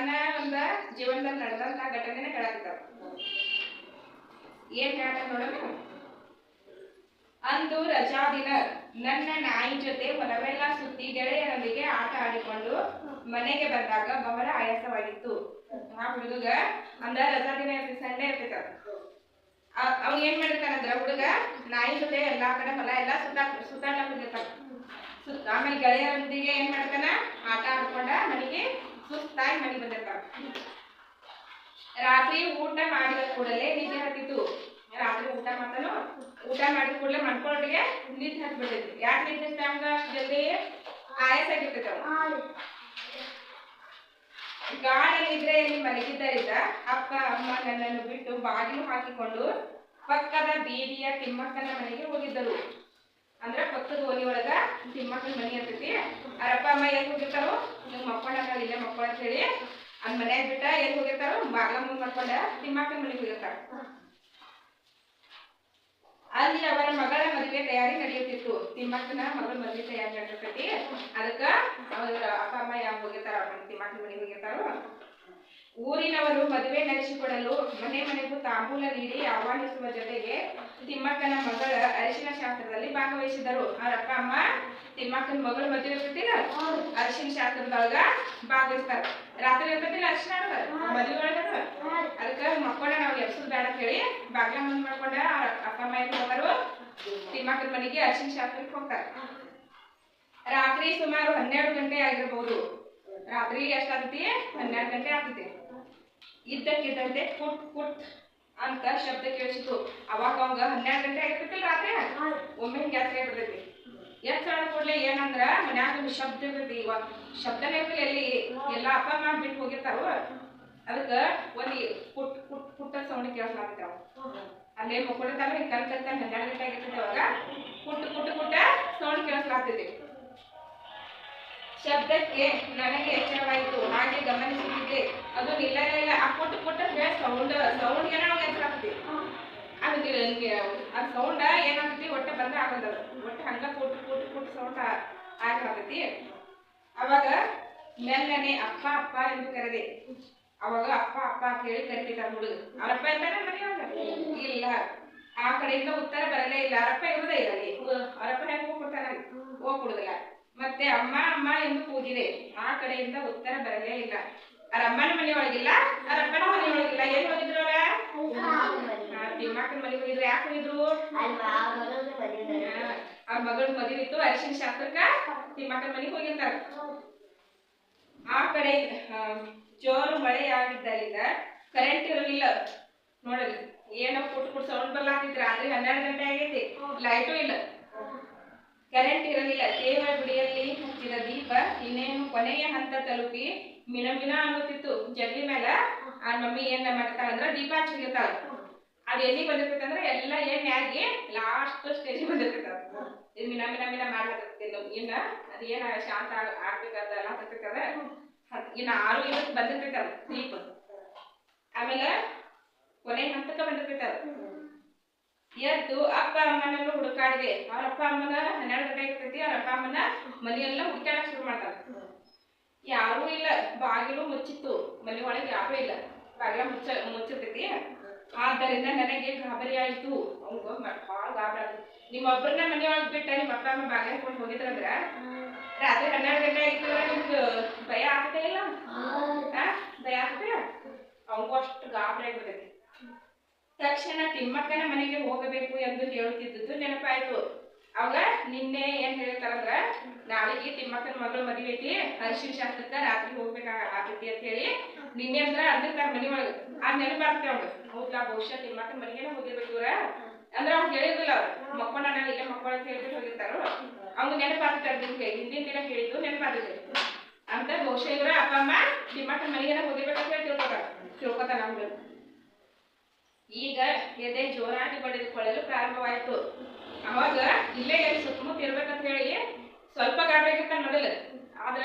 ತನ್ನ ಒಂದು ಜೀವನದಲ್ಲಿ ನಡೆದಂತ ಘಟನೆನ ಹೇಳಕತ್ತಾರ. ಏನ್ ಹೇಳ್ತಾರ ನೋಡೋಣ ಅಂದು ರಜಾ ದಿನ. ನನ್ನ ನಾಯಿ ಜೊತೆ ಹೊಲವೆಲ್ಲ ಸುತ್ತಿ ಗೆಳೆಯರೊಂದಿಗೆ ಆಟ ಆಡಿಕೊಂಡು ಮನೆಗೆ ಬಂದಾಗ ಬಹಳ ಆಯಾಸವಾಗಿತ್ತು. ಆ ಹುಡುಗ ಅಂದ ರಜಾ ದಿನ ಇರ್ತೈತಿ ಸಂಡೆ ಇರ್ತೈತ ಅವ್ ಏನ್ ಮಾಡಿರ್ತಾನಂದ್ರ ಹುಡುಗ ನಾಯಿ ಜೊತೆ ಎಲ್ಲಾ ಕಡೆ ಹೊಲ ಎಲ್ಲ ಸುತ್ತ ಸುತ್ತಾಟ ಹೋಗಿರ್ತಾನ ಸುತ್ತ ಆಮೇಲೆ ಗೆಳೆಯರೊಂದಿಗೆ ಏನ್ ಮಾಡ್ತಾನ? ಆಟ ಆಡ್ಕೊಂಡ ಮನೆಗೆ ಸುಸ್ತಾಗಿ ಮನೆ ಬಂದಪ್ಪ ರಾತ್ರಿ ಊಟ ಮಾಡಿದ ಕೂಡಲೇ ನಿದ್ದೆ ಹತ್ತಿತ್ತು. ರಾತ್ರಿ ಊಟ ಮಾಡ್ತಾನು, ಊಟ ಮಾಡಿದ ಕೂಡಲೇ ಮನ್ಕೊಳ್ಳೋಟಿಗೆ ನಿದ್ದೆ ಹತ್ತಿ ಬಿಡ್ತೈತಿ ಯಾಕೆ ನಿದ್ದೆ ಅಷ್ಟ್ ಜಲ್ದಿ ಆಯಾಸ ಆಗಿರ್ತೈತೆ ಅವ ಗಾಢ ನಿದ್ರೆಯಲ್ಲಿ ಮಲಗಿದ್ದರಿಂದ ಅಪ್ಪ, ಅಮ್ಮ ನನ್ನನ್ನು ಬಿಟ್ಟು ಬಾಗಿಲು ಹಾಕಿಕೊಂಡು ಪಕ್ಕದ ಬೀದಿಯ ತಿಮ್ಮಕ್ಕನ ಮನೆಗೆ ಹೋಗಿದ್ದರು. ಅಂದ್ರೆ ಪಕ್ಕದ ಓನಿ ಒಳಗ ತಿಮ್ಮಕ್ಕನ ಮನಿ ಇರ್ತೈತಿ. ಅರಪ್ಪ, ಅಮ್ಮ ಎಲ್ಲಿ ಹೋಗಿರ್ತಾರೋ ನಿಮ್ಮ ಮಕ್ಕೊಂಡಾಗ ಇಲ್ಲೇ ಮಕ್ಕಳ ಅಂತ ಹೇಳಿ ಅದ್ ಮನ್ಯಾಗ ಬಿಟ್ಟ ಎಲ್ಲಿ ಹೋಗಿರ್ತಾರೋ ಬಾಗ್ಲ ಮಾಡ್ಕೊಂಡ ತಿಮ್ಮಕ್ಕನ ಮನೆಗೆ ಹೋಗಿರ್ತಾರ. ಅಲ್ಲಿ ಅವರ ಮಗಳ ಮದುವೆ ತಯಾರಿ ನಡೆಯುತ್ತಿತ್ತು. ತಿಮ್ಮಕ್ಕನ ಮಗಳ ಮದುವೆ ತಯಾರಿ ನಡೆಯುತ್ತೈತಿ ಅದಕ್ಕ ಅವ್ರ ಅಪ್ಪ, ಅಮ್ಮ ಯಾವ ಹೋಗಿರ್ತಾರ ಅವ್ರ ಮನೆ ತಿಮ್ಮಕ್ಕನ ಮನೆಗೆ ಹೋಗಿರ್ತಾರೋ ಊರಿನವರು ಮದುವೆ ನಡೆಸಿಕೊಡಲು ಮನೆ ಮನೆಗೂ ತಾಂಬೂಲ ನೀಡಿ ಆಹ್ವಾನಿಸುವ ಜೊತೆಗೆ ತಿಮ್ಮಕ್ಕನ ಮಗಳ ಅರಿಶಿನ ಶಾಸ್ತ್ರದಲ್ಲಿ ಭಾಗವಹಿಸಿದರು. ಅವ್ರ ಅಪ್ಪ ಅಮ್ಮ ತಿಮ್ಮಕ್ಕನ ಮಗಳ ಮದುವೆ ಇರ್ತೈತಿಲ್ಲ ಅರಿಶಿನ ಶಾಸ್ತ್ರದೊಳಗ ಭಾಗವಹಿಸ್ತಾರ. ರಾತ್ರಿ ಇರ್ತದಿಲ್ಲ ಅರಿಶಿನ ಮದುವೆ ಒಳಗ ಅದಕ್ಕ ಮಕ್ಕಳ ನಾವು ಎಬ್ಸೋದ್ ಬೇಡ ಹೇಳಿ ಬಾಗ್ಲ ಮುಂದ್ ಮಾಡ್ಕೊಂಡ ಅವ್ರ ಅಪ್ಪ ಅಮ್ಮ ಏನ್ ಹೋಗಾರು ತಿಮ್ಮಕ್ಕನ ಮನೆಗೆ ಅರಿಶಿನ ಶಾಸ್ತ್ರಕ್ಕೆ ಹೋಗ್ತಾರ. ರಾತ್ರಿ ಸುಮಾರು ಹನ್ನೆರಡು ಗಂಟೆ ಆಗಿರ್ಬೋದು. ರಾತ್ರಿ ಎಷ್ಟಾಗ್ತೈತಿ? ಹನ್ನೆರಡು ಗಂಟೆ ಆಗ್ತೈತಿ. ಇದ್ದಕ್ಕಿದ್ದಂತೆ ಪುಟ್ ಪುಟ್ ಅಂತ ಶಬ್ದ ಕೇಳಿಸಿತು. ಅವಾಗ ಅವಂಗ ಹನ್ನೆರಡು ಗಂಟೆ ಆಗಿರ್ತಿಲ್ಲ ರಾತ್ರಿ? ಒಮ್ಮೆ ಹಿಂಗೆ ಯಾತ್ರೆ ಬಿಡ್ತೈತಿ ಎಚ್ಚರ ಕೂಡಲೇ ಏನಂದ್ರ ಮನ್ಯಾಗ ಒಂದು ಶಬ್ದ ಇರ್ತೈತಿ. ಇವಾಗ ಶಬ್ದನೇ ಇರ್ತಿಲ್ಲ ಎಲ್ಲಿ ಎಲ್ಲ ಅಪ್ಪ, ಅಮ್ಮ ಬಿಟ್ಟು ಹೋಗಿರ್ತಾರೋ, ಅದಕ್ಕ ಒಂದು ಪುಟ್ ಪುಟ್, ಪುಟ್ಟ ಸೌಂಡ್ ಕೇಳಿಸ್ಲಾಗ್ತಾವ ಅಲ್ಲೇ ಮಕ್ಕಳು ಹಿಂಗೆ ಕಲ್ ಹನ್ನೆರಡು ಗಂಟೆ ಆಗಿರ್ತೈತಿ ಅವಾಗ. ಪುಟ್ಟ ಪುಟ್ಟ ಪುಟ್ಟ ಸೌಂಡ್ ಕೇಳಿಸ್ಲಾಗ್ತೈತಿ ಶಬ್ದಕ್ಕೆ ನನಗೆ ಎಚ್ಚರವಾಯಿತು. ಹಾಗೆ ಗಮನಿಸುತ್ತಿದ್ದೆ. ಅದು ನಿಲ್ಲಲಿಲ್ಲ ಆ ಕೊಟ್ಟು ಪುಟ್ಟ ಸೌಂಡ್ ಸೌಂಡ್ ಏನೋ ಎಚ್ಚರ ಆಗ್ತೈತಿ ಅದು ಆ ಸೌಂಡ ಏನಾಗ್ತಿ ಒಟ್ಟೆ ಬಂದ ಆಗಲ್ಲ ಹೊಟ್ಟೆ ಹಂಗ ಕೊಟ್ಟು ಕೊಟ್ಟು ಕೊಟ್ಟು ಸೌಂಡ್ ಆಗಲಾಗತಿ ಅವಾಗ ಮೆಲ್ಲನೆ ಅಪ್ಪ ಅಪ್ಪ ಎಂದು ಕರೆದೆ. ಅವಾಗ ಅಪ್ಪ ಅಪ್ಪ ಹೇಳಿ ಕರಿತಿದ್ದ ಹುಡುಗ. ಅವರಪ್ಪ ಇರ್ತಾನೆ ಮನೆಯೊಳಗ ಇಲ್ಲ. ಆ ಕಡೆಯಿಂದ ಉತ್ತರ ಬರಲೇ ಇಲ್ಲ. ಅವರಪ್ಪ ಇರೋದೇ ಇಲ್ಲ ಅವರಪ್ಪ ಹೆಂಗ್ ಹೋಗ್ಬಿಡ್ತಾನೆ ಹೋಗ್ಬಿಡುದಿಲ್ಲ. ಮತ್ತೆ ಅಮ್ಮ ಅಮ್ಮ ಎಂದು ಕೂಗಿದೆ. ಆ ಕಡೆಯಿಂದ ಉತ್ತರ ಬರಲೇ ಇಲ್ಲ. ಅರಮ್ಮನ ಅಮ್ಮನ ಮನೆಯೊಳಗಿಲ್ಲ? ಅರಮ್ಮನ ಮನೆಯೊಳಗಿಲ್ಲ. ಏನ್ ಹೋಗಿದ್ರು ಅವ್ರ? ತಿಮ್ಮಕ್ಕನ ಮನೆ ಹೋಗಿದ್ರು. ಯಾಕೆ ಹೋಗಿದ್ರು? ಆ ಮಗಳ ಮದುವೆ ಇತ್ತು ಅರಿಶಿನ ಶಾಸ್ತ್ರಕ್ಕ. ತಿಮ್ಮಕ್ಕನ ಮನೆಗೆ ಹೋಗಿರ್ತಾರ. ಆ ಕಡೆ ಜೋರು ಮಳೆ ಆಗಿದ್ದರಿಂದ ಕರೆಂಟ್ ಇರಲಿಲ್ಲ. ನೋಡಲಿ ಏನೋ ಕೊಟ್ಟು ಕೊಟ್ಟು ಸೌಂಡ್ ಬರ್ಲಾತಿತ್ತು. ರಾತ್ರಿ ಹನ್ನೆರಡು ಗಂಟೆ ಆಗೈತಿ. ಲೈಟು ಇಲ್ಲ. ಕರೆಂಟ್ ಇರಲಿಲ್ಲ. ದೇವರ ಬಿಡಿಯಲ್ಲಿ ಹಚ್ಚಿದ ದೀಪ ಇನ್ನೇನು ಕೊನೆಯ ಹಂತ ತಲುಪಿ ಮಿನ ಅನ್ನುತ್ತಿತ್ತು ಜಗಲಿ ಮೇಲ ಆ ಮಮ್ಮಿ ಏನ್ ಮಾಡ್ತಾಳಂದ್ರ ದೀಪ ಹಚ್ಚಿರ್ತಾಳ ಅದ್ ಎಲ್ಲಿ ಬಂದಿರ್ತೈತೆ ಅಂದ್ರೆ ಎಲ್ಲ ಎಣ್ಣೆ ಆಗಿ ಲಾಸ್ಟ್ ಸ್ಟೇಜ್ ಬಂದಿರ್ತೈತೆ ಇದು ಮಿನ ಮಿನ ಮಿನ ಮಾಡ್ಲತ್ತಿಲ್ಲ ಇನ್ನ ಅದ ಏನ ಶಾಂತ ಆಗ್- ಆಗ್ಬೇಕಂತ ಎಲ್ಲ ಹತ್ತಿರ್ತದ ಇನ್ನ ಆರು ಇವತ್ತು ಬಂದಿರ್ತೈತೆ ದೀಪ. ಆಮೇಲೆ ಕೊನೆ ಹಂತಕ್ಕೆ ಬಂದಿರ್ತೈತೆ ಎದ್ದು ಅಪ್ಪ ಅಮ್ಮನನ್ನು ಹುಡುಕಾಡಿದೆ. ಅವ್ರ ಅಪ್ಪ ಅಮ್ಮನ ಹನ್ನೆರಡು ಗಂಟೆ ಇರ್ತೈತಿ ಅವ್ರ ಅಪ್ಪ ಅಮ್ಮನ ಮನೆಯೆಲ್ಲ ಹುಡುಕಾಡಕ್ ಶುರು ಮಾಡ್ತಾರೆ. ಯಾರೂ ಇಲ್ಲ ಬಾಗಿಲು ಮುಚ್ಚಿತ್ತು. ಮನೆ ಒಳಗೆ ಯಾರೂ ಇಲ್ಲ. ಬಾಗಿಲ ಮುಚ್ಚ ಮುಚ್ಚಿರ್ತೈತಿ. ಆದ್ದರಿಂದ ನನಗೆ ಗಾಬರಿ ಆಯಿತು. ಅವ್ಗ ಭಾಳ ಗಾಬರಿ ಆಯ್ತು. ನಿಮ್ಮೊಬ್ಬರನ್ನ ಮನೆಯೊಳಗೆ ಬಿಟ್ಟ ನಿಮ್ಮ ಅಪ್ಪ ಅಮ್ಮ ಬಾಗಿಲು ಹಾಕೊಂಡು ಹೋಗಿದ್ರಂದ್ರ ರಾತ್ರಿ ಹನ್ನೆರಡು ಗಂಟೆ ಆಯ್ತು ನಿಮ್ಗೆ ಭಯ ಆಗ್ತೇ ಇಲ್ಲ? ಭಯ ಆಗ್ತೇ ಅವಂಗೂ ಅಷ್ಟು ಗಾಬರಿ ಆಗ್ಬಿಟ್ಟೈತಿ ತಕ್ಷಣ ತಿಮ್ಮಕ್ಕನ ಮನೆಗೆ ಹೋಗಬೇಕು ಎಂದು ಹೇಳುತ್ತಿದ್ದುದು ನೆನಪಾಯ್ತು. ಅವಾಗ ನಿನ್ನೆ ಏನ್ ಹೇಳ್ತಾರಂದ್ರ, ನಾಳೆಗೆ ತಿಮ್ಮಕ್ಕನ ಮಗಳ ಮದುವೆ ಐತಿ ಅರಿಶಿನ ಶಾಸ್ತ್ರಕ್ಕ ರಾತ್ರಿ ಹೋಗ್ಬೇಕ ಆಗೈತಿ ಅಂತ ಹೇಳಿ ನಿನ್ನೆ ಅಂದ್ರ ಅಂದಿರ್ತಾರ ಮನಿ ಒಳಗ, ಆ ನೆನಪಾಗ್ತೇ ಅವ್ರು ಹೌದಾ ಬಹುಶಃ ತಿಮ್ಮಕ್ಕನ ಮನೆಗೆ ಹೋಗಿರ್ಬೇಕು ಇವ್ರ? ಅಂದ್ರ ಅವ್ನು ಹೇಳಿದಿಲ್ಲ ಅವ್ರು, ಮಕ್ಕಳ ಮಕ್ಕಳ ಅಂತ ಹೇಳ್ಬಿಟ್ಟು ಹೋಗಿರ್ತಾರೋ. ಅವ್ನು ನೆನಪಾಗ್ತಾರೆ ನಿಮ್ಗೆ ಹಿಂದಿನ ದಿನ ಹೇಳಿದ್ದು ನೆನಪಾಗ್ತದೆ ಅಂತ ಬಹುಶಃ ಇವ್ರ ಅಪ್ಪ, ಅಮ್ಮ ತಿಮ್ಮಕ್ಕನ ಮನೆಗೆ ಹೋಗಿರ್ಬೇಕಂತ ಹೇಳಿ ತಿಳ್ಕೊತಾರ ತಿಳ್ಕೊತಾರ ಅವ್ನು ಈಗ ಎದೆ ಜೋರಾಗಿ ಬಡಿದುಕೊಳ್ಳಲು ಪ್ರಾರಂಭವಾಯಿತು. ಅವಾಗ ಇಲ್ಲೇ ಎಲ್ಲಿ ಸುತ್ತಮುತ್ತ ಇರ್ಬೇಕಂತ ಹೇಳಿ ಸ್ವಲ್ಪ ಗಾಬರಿ ಆಗಿರ್ತಾನ ಮೊದಲು. ಆದ್ರ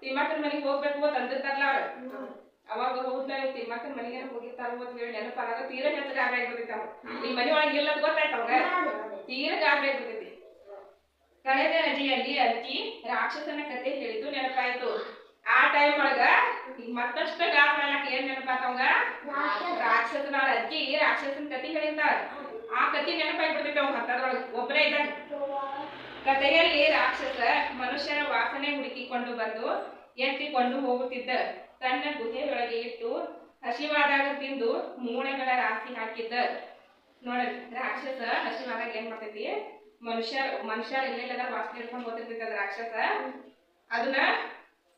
ತಿಮ್ಮಕ್ಕನ ಮನೆಗೆ ಹೋಗ್ಬೇಕು ಅಂತ ಅಂದಿರ್ತಾರಲ್ಲ ಅವ್ರು ಅವಾಗ ಹೋದ್ಲ ತಿಮ್ಮಕ್ಕನ ಮನೆಗೆ ಹೋಗಿರ್ತಾರ ಅಂತ ಹೇಳಿ ನೆನಪಾದಾಗ ತೀರ ಹೆಚ್ಚು ಗಾಬರಿ ಆಗ್ಬಿಡ್ತೈತಿ ಈ ಮನೆ ಒಳಗೆ ಇಲ್ಲ ಗೊತ್ತಾಯ್ತು ಅವಾಗ? ತೀರ ಗಾಬರಿ ಆಗ್ಬಿಡ್ತೈತಿ ಕಳೆದ ನದಿಯಲ್ಲಿ ಅಜ್ಜಿ ರಾಕ್ಷಸನ ಕಥೆ ಹೇಳಿದ್ದು ನೆನಪಾಯ್ತು. ಆ ಟೈಮ್ ಒಳಗ ಈಗ ಮತ್ತಷ್ಟು ಗಾಬರಿ ಏನ್ ನೆನಪಾತವಂಗ ರಾಕ್ಷಸನ ಅಜ್ಜಿ ರಾಕ್ಷಸನ ಕತಿ ಹೇಳಿರ್ತಾಳ. ಆ ಕತಿ ನೆನಪಾಗ್ಬಿಡ್ತೈತೆ ಅವ್ ಹತ್ತದ್ರೊಳಗೆ. ಒಬ್ಬರೇ ಇದ್ದಾಗ. ಕಥೆಯಲ್ಲಿ ರಾಕ್ಷಸ ಮನುಷ್ಯರ ವಾಸನೆ ಹುಡುಕಿಕೊಂಡು ಬಂದು ಎತ್ತಿಕೊಂಡು ಹೋಗುತ್ತಿದ್ದ. ತನ್ನ ಗುಹೆಯೊಳಗೆ ಇಟ್ಟು ಹಸಿವಾದಾಗ ತಿಂದು ಮೂಳೆಗಳ ರಾಶಿ ಹಾಕಿದ್ದ. ನೋಡ ರಾಕ್ಷಸ ಹಸಿವಾದಾಗ ಏನ್ ಮಾಡ್ತೈತಿ? ಮನುಷ್ಯ ಮನುಷ್ಯರ ಎಲ್ಲೆಲ್ಲ ವಾಸನೆ ಹಿಡ್ಕೊಂಡು ಹೋಗ್ತಿರ್ತೈತಿ ರಾಕ್ಷಸ. ಅದನ್ನ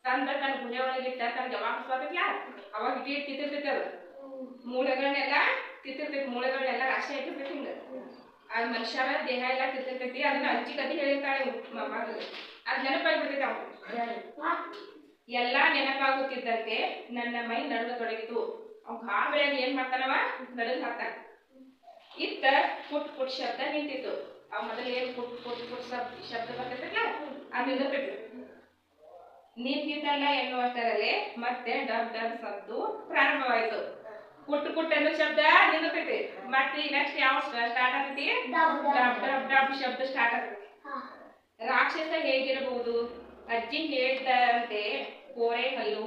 ತಂದ ತನ್ನ ಗುಹೆ ಒಳಗೆ ಇಟ್ಟ ತನಗೆ ಯಾವಾಗ ಯಾರು? ಅವಾಗ ಇಡೀ ತಿತ್ತಿರ್ತೈತೆ ತಿಂತಿರ್ತೈತಿ ಅದು. ಮೂಳೆಗಳನ್ನೆಲ್ಲ ತಿಂತಿರ್ತೈತಿ ಮೂಳೆಗಳನ್ನೆಲ್ಲ ರಾಶಿ ಆಗಿರ್ತೈತಿ ಹಿಂಗ. ಆ ಮನುಷ್ಯರ ದೇಹ ಎಲ್ಲ ತಿಂತಿರ್ತೈತಿ ಅದನ್ನ ಅಜ್ಜಿ ಕತಿ ಹೇಳಿರ್ತಾಳೆ ಮಗಳು ಅದ್ ನೆನಪಾಗ್ಬಿಡ್ತೈತೆ ಅವ್ ಎಲ್ಲಾ ನೆನಪಾಗುತ್ತಿದ್ದಂತೆ ನನ್ನ ಮೈ ನಡುಗತೊಡಗಿತು ಅವ್ ಗಾಬರಿಯಾಗಿ ಏನ್ ಮಾಡ್ತಾನವ? ನಡುಗ್ ಹಾಕ್ತಾನ. ಇತ್ತ ಪುಟ್ ಪುಟ್ ಶಬ್ದ ನಿಂತಿತ್ತು. ಅವ್ ಮೊದಲು ಏನ್ ಪುಟ್ ಪುಟ್ ಪುಟ್ ಶಬ್ದ ಶಬ್ದ ಬರ್ತೈತಲ್ಲ ಅದು ನಿಂತಿರ್ಬೇಕು ನಿಂತಿದ್ದಲ್ಲ ಎನ್ನುವಷ್ಟರಲ್ಲಿ ಮತ್ತೆ ಡಬ್ ಡಬ್ ಸದ್ದು ಪ್ರಾರಂಭವಾಯಿತು. ಪುಟ್ ಪುಟ್ ಅನ್ನೋ ಶಬ್ದ ನಿಂತೈತಿ ಮತ್ತೆ ನೆಕ್ಸ್ಟ್ ಯಾವ ಸ್ಟಾರ್ಟ್ ಆಗ್ತೈತಿ? ಡಬ್ ಡಬ್. ಡಬ್ ಶಬ್ದ ಸ್ಟಾರ್ಟ್ ಆಗ್ತೈತಿ. ರಾಕ್ಷಸ ಹೇಗಿರಬಹುದು? ಅಜ್ಜಿ ಹೇಳ್ತಾರಂತೆ ಕೋರೆ ಹಲ್ಲು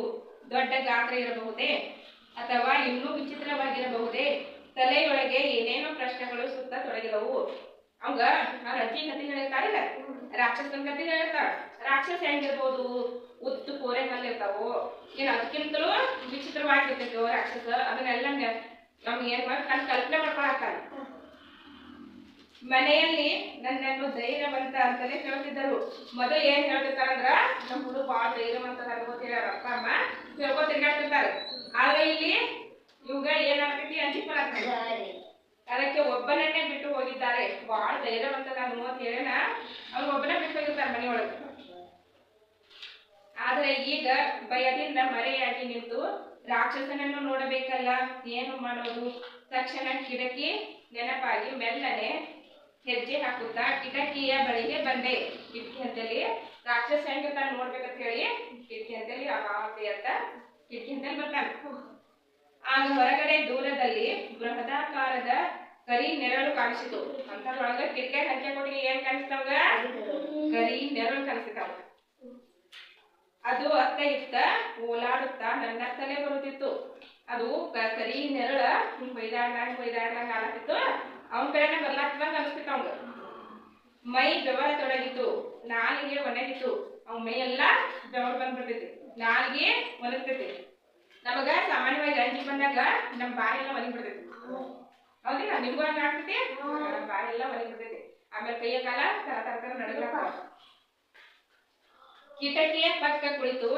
ದೊಡ್ಡ ಗಾತ್ರ ಇರಬಹುದೇ? ಅಥವಾ ಇನ್ನೂ ವಿಚಿತ್ರವಾಗಿರಬಹುದೇ? ತಲೆಯೊಳಗೆ ಏನೇನೋ ಪ್ರಶ್ನೆಗಳು ಸುತ್ತ ತೊಡಗಿದವು. ಅವಂಗ ಅಜ್ಜಿ ಕತೆ ಹೇಳಿರ್ತಾರಿಲ್ಲ ರಾಕ್ಷಸನ ಕತೆ ಹೇಳಿರ್ತಾಳ ರಾಕ್ಷಸ ಹೆಂಗಿರ್ಬೋದು? ಉತ್ತು ಕೋರೆ ಮಲ್ಲಿ ಇರ್ತಾವು ಏನ್ ಅದಕ್ಕಿಂತಲೂ ವಿಚಿತ್ರವಾಗಿರ್ತೈತಿ ರಾಕ್ಷಸ. ಅದನ್ನೆಲ್ಲ ನಮ್ಗೆ ಏನ್ ಮಾಡಿ ಕಲ್ಪನೆ ಮಾಡ್ಕೊಳಕ್ಕ ಮನೆಯಲ್ಲಿ ನನ್ನನ್ನು ಧೈರ್ಯವಂತ ಅಂತಾನೆ ಹೇಳ್ತಿದ್ದರು. ಮೊದಲು ಏನ್ ಹೇಳ್ತಿರ್ತಾರಂದ್ರ, ನಮ್ಮ ಹುಡುಗ ಬಾಳ ಧೈರ್ಯವಂತ ಅವ್ರ ಅಪ್ಪ, ಅಮ್ಮ. ಹೇಳ್ಕೊ ತಿರ್ಗಾಡ್ತಿರ್ತಾರೆ. ಆದ್ರೆ ಇಲ್ಲಿ ಇವಾಗ ಏನಾಗ್ತೈತಿ ಅಂಜಿಕ್ ಬರತ್ತ ಅದಕ್ಕೆ ಒಬ್ಬನನ್ನೇ ಬಿಟ್ಟು ಹೋಗಿದ್ದಾರೆ. ಬಾಳ ಧೈರ್ಯವಂತ ನಾನು ಅಂತ ಹೇಳೋಣ ಅವ್ರು ಒಬ್ಬನೇ ಬಿಟ್ಟು ಹೋಗಿರ್ತಾರೆ ಮನೆಯೊಳಗೆ. ಆದ್ರೆ ಈಗ ಭಯದಿಂದ ಮರೆಯಾಗಿ ನಿಂತು ರಾಕ್ಷಸನನ್ನು ನೋಡಬೇಕಲ್ಲ, ಏನು ಮಾಡೋದು? ತಕ್ಷಣ ಕಿಟಕಿ ನೆನಪಾಗಿ ಮೆಲ್ಲನೆ ಹೆಜ್ಜೆ ಹಾಕುತ್ತಾ ಕಿಟಕಿಯ ಬಳಿಗೆ ಬಂದೆ. ಕಿಟಕಿ ರಾಕ್ಷಸ ಹೆಂಗೆ ತಾನು ನೋಡ್ಬೇಕಂತ ಹೇಳಿ ಕಿಟಕಿ ಅಂತೇಳಿ ಅಂತ ಕಿಟಕಿ ಬರ್ತಾನೆ. ಆಗ ಹೊರಗಡೆ ದೂರದಲ್ಲಿ ಕರಿ ನೆರಳು ಕಾಣಿಸಿತು. ಅಂತರೊಳಗ ಕಿಟಕಿ ಹಂಚೆ ಕೊಟ್ಟಿಗೆ ಏನ್ ಕಾಣಿಸ್ತಾವ ಕರಿ ನೆರಳು ಕಾಣಿಸ್ತಾವ ಅದು ಅತ್ತ ಇತ್ತ, ಓಲಾಡುತ್ತಾ ನನ್ನ ತಲೆ ಬರುತ್ತಿತ್ತು. ಅದು ಕರಿ ನೆರಳ, ಹಿಂಗ್ ಹೊಯ್ದಾಡ್ದಂಗ್ ಹೊಯ್ದಾಡ್ದಂಗ್ ಆಗತ್ತಿತ್ತು ಅವನ ಕಡೆನೆ ಬರ್ಲಾಕ್ದಂಗ ಅನಿಸ್ತಿತ್ತು ಅವಂಗ ಮೈ ಬೆವರ ತೊಡಗಿತ್ತು. ನಾಲಿಗೆ ಒಣಗಿತ್ತು. ಅವ್ ಮೈ ಎಲ್ಲ ಬೆವರ್ ಬಂದ್ಬಿಡ್ತೈತಿ ನಾಲಿಗೆ ಒಣಗ್ತೈತಿ ನಮಗ ಸಾಮಾನ್ಯವಾಗಿ ಅಂಜಿ ಬಂದಾಗ ನಮ್ಮ ಬಾಯಿ ಎಲ್ಲ ಒಣಗಿಬಿಡ್ತೈತಿ ಹೌದಿಲ್ಲ ನಿಮ್ಗೂ ಹಂಗ ಆಗ್ತೈತಿ ಬಾಯಿ ಎಲ್ಲ ಒಣಗಿಬಿಡ್ತೈತಿ ಆಮೇಲೆ ಕೈಯ ಕಾಲ ತರ ತರ ತರ ನಡಗ್ಲಾಗ್ತಾವ ಕಿಟಕಿಯ ಪಕ್ಕ ಕುಳಿತು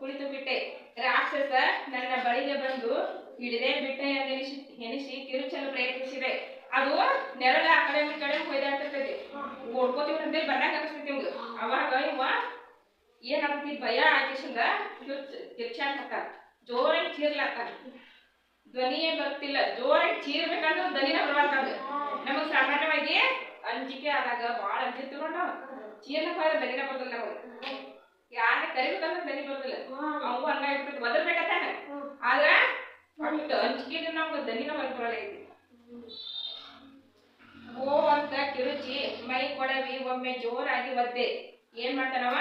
ಕುಳಿತು ಬಿಟ್ಟೆ. ರಾಕ್ಷಸ ನನ್ನ ಬಳಿಗೆ ಬಂದು ಹಿಡಿದೇ ಬಿಟ್ಟೆ ಎಂದೆನಿಸಿ ಎನಿಸಿ ಕಿರುಚಲು ಪ್ರಯತ್ನಿಸಿದೆ. ಅದು ನೆರಳ ಆ ಕಡೆ ಈ ಕಡೆ ಹೊಯ್ದಾಡ್ತಿರ್ತೈತಿ ಓಡ್ಕೋತೀವಿ ಅಂತೇಳಿ ಬಂದಾಗ ಅನಿಸ್ತೈತಿ ನಿಮ್ಗೆ. ಅವಾಗ ಇವ ಏನಾಗ್ತಿ ಭಯ ಆಗಿಸಿಂದ ಕಿರ್ಚಾಕ್ ಜೋರಾಗಿ ಚೀರ್ಲಾಕ್ತಾನ ಧ್ವನಿಯೇ ಬರ್ತಿಲ್ಲ. ಜೋರಾಗಿ ಚೀರ್ಬೇಕಂದ್ರೆ ಧ್ವನಿನ ಬರ್ಬಾರ್ದು ನಮಗ್ ಸಾಮಾನ್ಯವಾಗಿ ಅಂಜಿಕೆ ಆದಾಗ ಬಾಳ ಅಂಜಿಕೆ ನೋಡ್ ನಾವು ಹೋದ್ರೆ ಧ್ವನಿನ ಬರೋದಿಲ್ಲ ನಮಗೆ. ಯಾರ ಕರಿಬೇಕಂದ್ರೆ ಧ್ವನಿ ಬರೋದಿಲ್ಲ ಅವು ಹಂಗ ಇರ್ತೈತಿ ಒದರ್ಬೇಕತ್ತಾನ ಆದ್ರ ಒಟ್ಟು ಅಂಜಿಕೆನ ನಮ್ಗೆ ಧ್ವನಿನ ಬರ್ಬರಲ್ಲ ಬರಲ್ಲ ಐತಿ ಓ ಅಂತ ಕಿರುಚಿ ಮೈ ಕೊಡವಿ ಒಮ್ಮೆ ಜೋರಾಗಿ ಒದ್ದೆ. ಏನ್ ಮಾಡ್ತಾನವ?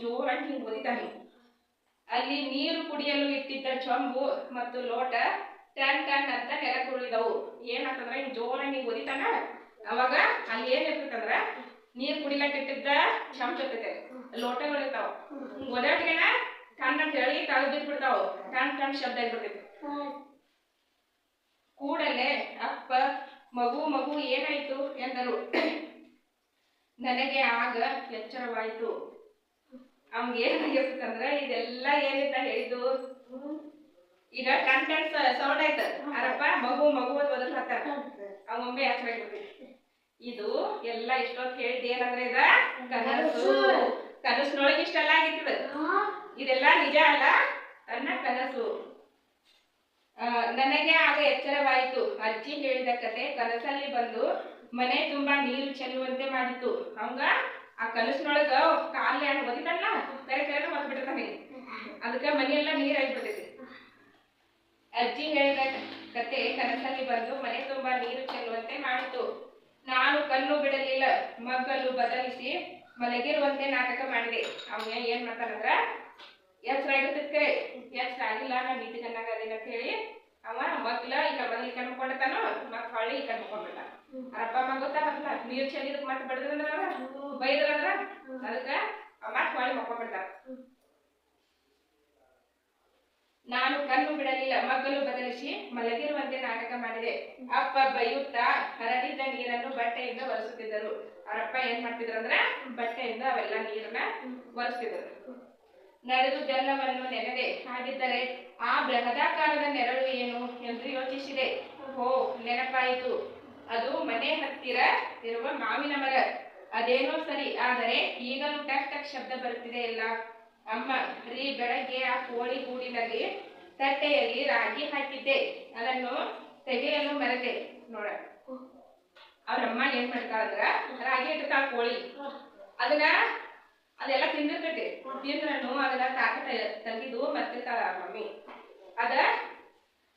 ಜೋರಾಗಿ ಹಿಂಗ್ ಒದಿತಾನೆ. ಅಲ್ಲಿ ನೀರು ಕುಡಿಯಲು ಇಟ್ಟಿದ್ದ ಚೊಂಬು ಮತ್ತು ಲೋಟ ಟನ್ ಟನ್ ಅಂತ ನೆಲಕ್ಕೆ ಏನಂತಂದ್ರೆ ಹಿಂಗ್ ಜೋರಾಗಿ ಹಿಂಗ್ ಒದಿತಾನ ಅವಾಗ ಅಲ್ಲಿ ಏನ್ ಇರ್ತೈತಂದ್ರ ನೀರ್ ಕುಡಿಲಕ್ ಇಟ್ಟಿದ್ದ ಚಮಚ ಇರ್ತೈತೆ. ಲೋಟಗಳು ಇರ್ತಾವ ಹಿಂಗ್ ಒದಾಟಿಗೆನ ಟಣ್ ಅಂತ ಹೇಳಿ ತಳಗ್ ಬಿಡ್ತಾವು ಟನ್ ಟನ್ ಶಬ್ದ ಇರ್ತೈತಿ. ಕೂಡಲೇ ಅಪ್ಪ, ಮಗು ಮಗು ಏನಾಯ್ತು ಎಂದರು. ನನಗೆ ಆಗ ಎಚ್ಚರವಾಯ್ತು. ಅವ್ನಿಗೆ ಏನಾಗಿರ್ತಂದ್ರ ಇದೆಲ್ಲ ಏನಿತ್ತ ಹೇಳಿದ್ದು? ಈಗ ಕಂಟೆಂಟ್ ಸೌಂಡ್ ಆಯ್ತು. ಅರಪ್ಪ ಮಗು ಮಗು ಅಂತ ಒದರ್ ಹತ್ತಾರ ಅವ ಒಮ್ಮೆ ಇದು ಎಲ್ಲ ಇಷ್ಟೊತ್ತು ಹೇಳಿದ್ ಏನಂದ್ರೆ ಇದ? ಕನಸು. ಕನಸಿನೊಳಗೆ ಇಷ್ಟೆಲ್ಲ ಆಗಿರ್ತದ ಇದೆಲ್ಲ ನಿಜ ಅಲ್ಲ? ತನ್ನ ಕನಸು. ನನಗೆ ಆಗ ಎಚ್ಚರವಾಯಿತು. ಅಜ್ಜಿ ಹೇಳಿದ ಕತೆ ಕನಸಲ್ಲಿ ಬಂದು ಮನೆ ತುಂಬಾ ನೀರು ಚೆಲ್ಲುವಂತೆ ಮಾಡಿತ್ತು. ಹಂಗ ಆ ಕನಸಿನೊಳಗ ಕಾಲ ಒದಿತಲ್ಲ ಕರೆ ಕರೆ ಹೊತ್ಬಿಟ್ಟಿರ್ತಾನೆ ಅದಕ್ಕೆ ಮನೆಯೆಲ್ಲ ನೀರ್ ಆಗಿಬಿಟ್ಟೈತಿ ಅಜ್ಜಿ ಹೇಳಿದ ಕತೆ ಕನಸಲ್ಲಿ ಬಂದು ಮನೆ ತುಂಬಾ ನೀರು ಚೆಲ್ಲುವಂತೆ ಮಾಡಿತು. ನಾನು ಕಲ್ಲು ಬಿಡಲಿಲ್ಲ ಮಗ್ಗಲು ಬದಲಿಸಿ ಮಲಗಿರುವಂತೆ ನಾಟಕ ಮಾಡಿದೆ. ಅವನ ಏನ್ ಹೆಸರಾಗಿಲ್ಲ ನಾನು ಆಗಿಲ್ಲ ನಾ ಮೀಟಿಂಗ್ ಅನ್ನಾಗ ಅದೇನ ಅಂತ ಹೇಳಿ. ಅವ ಮಗ್ಲ ಈ ಕಡೆ ಮೊದಲು ಈ ಮುಕ್ಕೊಂಡಿರ್ತಾನು ಮತ್ ಹೊಳ್ಳಿ ಈ ಕಡೆ ಅಪ್ಪ ಅಮ್ಮ ಗೊತ್ತಾಗಲ್ಲ ನೀರ್ ಚೆಲ್ಲಿದಕ್ ಮತ್ತೆ ಬಡದ್ರಂದ್ರ ಬೈದ್ರಂದ್ರ ಅದಕ್ಕ ಮತ್ ಹೊಳ್ಳಿ ಮಕ್ಕೊಂಡ್ಬಿಡ್ತಾರ ನಾನು ಕಣ್ಣು ಬಿಡಲಿಲ್ಲ, ಮಗ್ಗಲು ಬದಲಿಸಿ ಮಲಗಿರುವಂತೆ ನಾಟಕ ಮಾಡಿದೆ. ಅಪ್ಪ ಬೈಯುತ್ತಾ ಹರಡಿದ ನೀರನ್ನು ಬಟ್ಟೆಯಿಂದ ಒರೆಸುತ್ತಿದ್ದರು. ಅವರಪ್ಪ ಏನ್ ಮಾಡ್ತಿದ್ರು ಅಂದ್ರೆ ಬಟ್ಟೆಯಿಂದ ಅವೆಲ್ಲ ನೀರನ್ನ ಒರೆಸ್ತಿದ್ರು. ನಡೆದುದೆಲ್ಲವನ್ನು ನೆನೆದೆ. ಹಾಗಿದ್ದರೆ ಆ ಬೃಹದಾಕಾರದ ನೆರಳು ಏನು ಎಂದು ಯೋಚಿಸಿದೆ. ಓ ನೆನಪಾಯಿತು. ಅದು ಮನೆ ಹತ್ತಿರ ಇರುವ ಮಾವಿನ ಮರ. ಅದೇನೋ ಸರಿ, ಆದರೆ ಈಗಲೂ ಟಕ್ ಟಕ್ ಶಬ್ದ ಬರುತ್ತಿದೆ ಇಲ್ಲ ಅಮ್ಮ, ರೀ ಬೆಳಗ್ಗೆ ಆ ಕೋಳಿ ಗೂಡಿನಲ್ಲಿ ತಟ್ಟೆಯಲ್ಲಿ ರಾಗಿ ಹಾಕಿದ್ದೆ. ಅದನ್ನು ತೆಗೆಯಲು ಮರೆತೆ. ನೋಡ. ಅವ್ರಮ್ಮ ಏನ್ ಮಾಡ್ತಾಳಂದ್ರ ರಾಗಿ ಇಟ್ಟ ಕೋಳಿ. ಅದನ್ನ ಅದೆಲ್ಲ ತಿಂದಿರ್ತೈತಿ ತಿಂದ್ರನು ಅದನ್ನ ತಾಟ ತೆಗೆದು ಮರ್ತಿರ್ತಾಳ ಮಮ್ಮಿ. ಅದ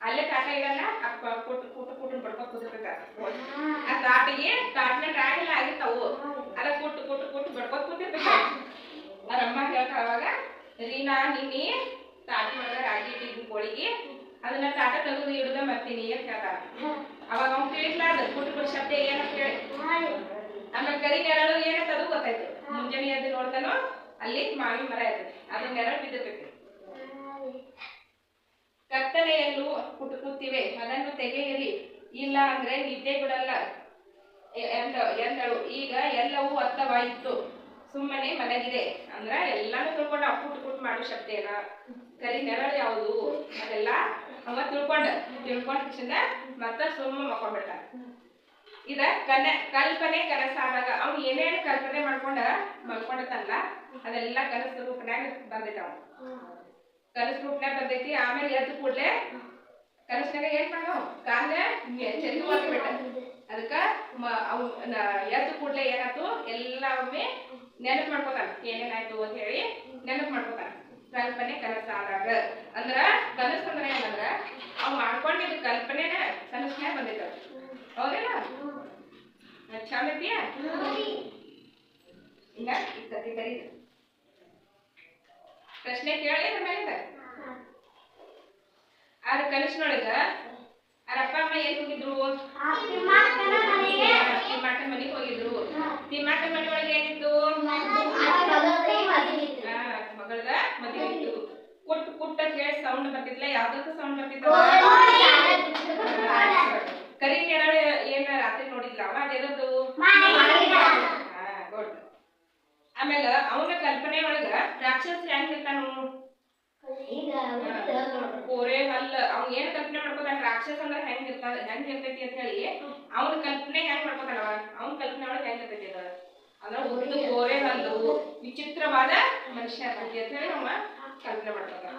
ಅಲ್ಲೇ ತಾಟ ಇಡಲ್ಲ ಅಪ್ಪ ಕುಟ್ಟು ಕುಟ್ಟು ಕುಟ್ಟು ಬಡ್ಕೊ ಕೂತಿರ್ತಾಳ ಆ ತಾಟಿಗೆ ತಾಟ್ನ ರಾಗಿಲ್ಲ ಆಗಿರ್ತಾವು. ಅದ ಕುಟ್ಟು ಕುಟ್ಟು ಕುಟ್ಟು ಬಡ್ಕೊ ಕೂತಿರ್ತಾಳ ಅವ್ರ ಅಮ್ಮ ಹೇಳ್ತಾಳ ಅವಾಗ ರೀನಾ ನಿನ್ನೆ ತಾಟಿ ಒಳಗ ರಾಗಿ ಇಟ್ಟಿದ್ದು ಕೋಳಿಗೆ. ಅದನ್ನ ತಾಟ ತೆಗೆದು ಇಡುದ ಮತ್ತೀನಿ ಅಂತ ಕೇಳ್ತಾರ ಅವಾಗ ಅವ್ನು ತಿಳಿಸ್ಲಾರ್ದ ಕುಟ್ಟು ಕುಟ್ಟು ಶಬ್ದ ಏನ? ಕೇಳಿ. ಆಮೇಲೆ ಕರಿ ನೆರಳು ಏನಂತ ಅದು ಗೊತ್ತಾಯ್ತು. ಮುಂಜಾನೆ ಎದ್ದು ನೋಡ್ತಾನೋ ಅಲ್ಲಿ ಮಾವಿನ ಮರ ಐತೆ ಅದ್ರ ನೆರಳು ಬಿದ್ದಿರ್ತೈತಿ. ಕತ್ತಲೆಯಲ್ಲೂ ಕುಟುಕುತ್ತಿವೆ ಅದನ್ನು ತೆಗೆಯಲಿ. ಇಲ್ಲ ಅಂದ್ರೆ ನಿದ್ದೆ ಬಿಡಲ್ಲ. ಎಂದ ಎಂದಳು. ಈಗ ಎಲ್ಲವೂ ಅರ್ಥವಾಯಿತು. ಸುಮ್ಮನೆ ಮಲಗಿದೆ. ಅಂದ್ರ ಎಲ್ಲಾನು ತಿಳ್ಕೊಂಡ ಅಪ್ಪುಟ್ ಕುಟ್ ಮಾಡೋ ಶಬ್ದ ಏನ ಕರಿ ನೆರಳು ಯಾವುದು? ಅದೆಲ್ಲ ಅವ ತಿಳ್ಕೊಂಡ ತಿಳ್ಕೊಂಡ ತಕ್ಷಣ ಮತ್ತ ಸುಮ್ಮ ಮಕ್ಕೊಂಡ್ಬಿಟ್ಟ. ಇದ ಕನ ಕಲ್ಪನೆ ಕನಸಾದಾಗ ಅವ್ನು ಏನೇನು ಕಲ್ಪನೆ ಮಾಡ್ಕೊಂಡ ಮಲ್ಕೊಂಡತಲ್ಲ, ಅದೆಲ್ಲ ಕನಸು ರೂಪನ್ಯಾಗ ಬಂದೈತೆ ಅವ್ ಕನಸು ರೂಪನ್ಯಾಗ ಬಂದೈತಿ, ಆಮೇಲೆ ಎದ್ದು ಕೂಡ್ಲೆ ಕನಸಿನಾಗ ಏನ್ ಮಾಡ್ಯಾವ ಕಾಲ ಚೆಲ್ಲಿ ಬಿಟ್ಟ ಅದಕ್ಕ ಅವ್ ಎದ್ದು ಕೂಡ್ಲೆ ಏನಾಯ್ತು? ಎಲ್ಲ ನೆನಪು ಮಾಡ್ಕೋತಾನ ಏನೇನಾಯ್ತು ಅಂತ ಹೇಳಿ ನೆನಪು ಮಾಡ್ಕೋತಾನ ಕಲ್ಪನೆ ಕನಸಾದಾಗ. ಅಂದ್ರ ಕನಸು ಅಂದ್ರೆ ಏನಂದ್ರ ಅವ್ ಮಾಡ್ಕೊಂಡಿದ್ದ ಕಲ್ಪನೆನ ಕನಸ್ನೇ ಬಂದೈತ ಹೌದಿಲ್ಲ ಚಂದ ಐತಿಯಾ ಹಿಂಗ ಈ ಕತಿ ಪ್ರಶ್ನೆ ಕೇಳಿ ಮೇಲಿಂದ? ಆದ ಕನಸಿನೊಳಗ ಅವ್ರ ಅಪ್ಪ ಅಮ್ಮ ಎಲ್ಲಿ ಹೋಗಿದ್ರು? ತಿಮ್ಮಾಟನ್ ಮನೆಗೆ. ಹೋಗಿದ್ರು. ತಿಮ್ಮಾಟನ್ ಮನೆ ಒಳಗೆ ಏನಿತ್ತು? ಮಗಳದ ಮದುವೆ ಇತ್ತು. ಕುಟ್ ಕುಟ್ ಅಂತ ಹೇಳಿ ಸೌಂಡ್ ಬರ್ತಿದ್ಲ? ಯಾವ್ದಕ್ಕೂ ಸೌಂಡ್ ಬರ್ತಿತ್ತು ಕರಿ ಕೇಳ ಏನ ರಾತ್ರಿ ನೋಡಿದ್ಲ? ಅವ ಅದೇನದು ಆಮೇಲೆ ಅವನ ಕಲ್ಪನೆ ಒಳಗ ರಾಕ್ಷಸ ಹೆಂಗ್ ಇರ್ತಾನು? ಕೋರೆ ಹಲ್ಲ ಅವ್ನ್ ಏನ್ ಕಲ್ಪನೆ ಮಾಡ್ಕೋತಾನ? ರಾಕ್ಷಸ ಅಂದ್ರ ಹೆಂಗ್ ಇರ್ತಾನ ಹೆಂಗ್ ಇರ್ತೈತಿ ಅಂತ ಹೇಳಿ ಅವನ ಕಲ್ಪನೆ ಹೆಂಗ್ ಮಾಡ್ಕೋತಾನ ಅವ ಅವನ ಕಲ್ಪನೆ ಒಳಗ ಹೆಂಗ್ ಇರ್ತೈತಿ ಅದ? ಅಂದ್ರ ಉದ್ದು ಕೋರೆ ಹಲ್ಲು ವಿಚಿತ್ರವಾದ ಮನುಷ್ಯ ಇರ್ತೈತಿ ಅಂತ ಹೇಳಿ ಅವ ಕಲ್ಪನೆ ಮಾಡ್ಕೋತಾನ.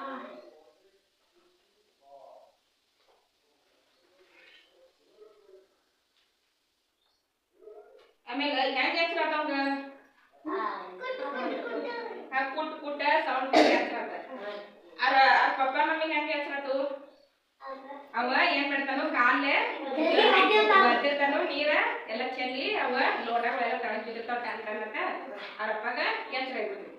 ಆಮೇಲೆ ಹೆಂಗ್ ಹೆಸರು ಆತವಂಗ ಕುಟ್ ಕುಟ್ಟ ಸೌಂಡ್ ಹೆಸರು ಆತ? ಅರ ಅರ್ ಪಪ್ಪ ಮಮ್ಮಿ ಹೆಂಗ್ ಅವ ಏನ್ ಮಾಡ್ತಾನು ನೀರ ಎಲ್ಲ ಚೆಲ್ಲಿ ಅವ ಲೋಟ ಎಲ್ಲ ತಳಗ್ ಬಿದ್ದಿರ್ತಾವ ಟನ್ ಅಂತ. ಅವ್ರ ಅಪ್ಪಗ ಎಚ್ಚರ ಆಗ್ಬಿಡ್ತೈತಿ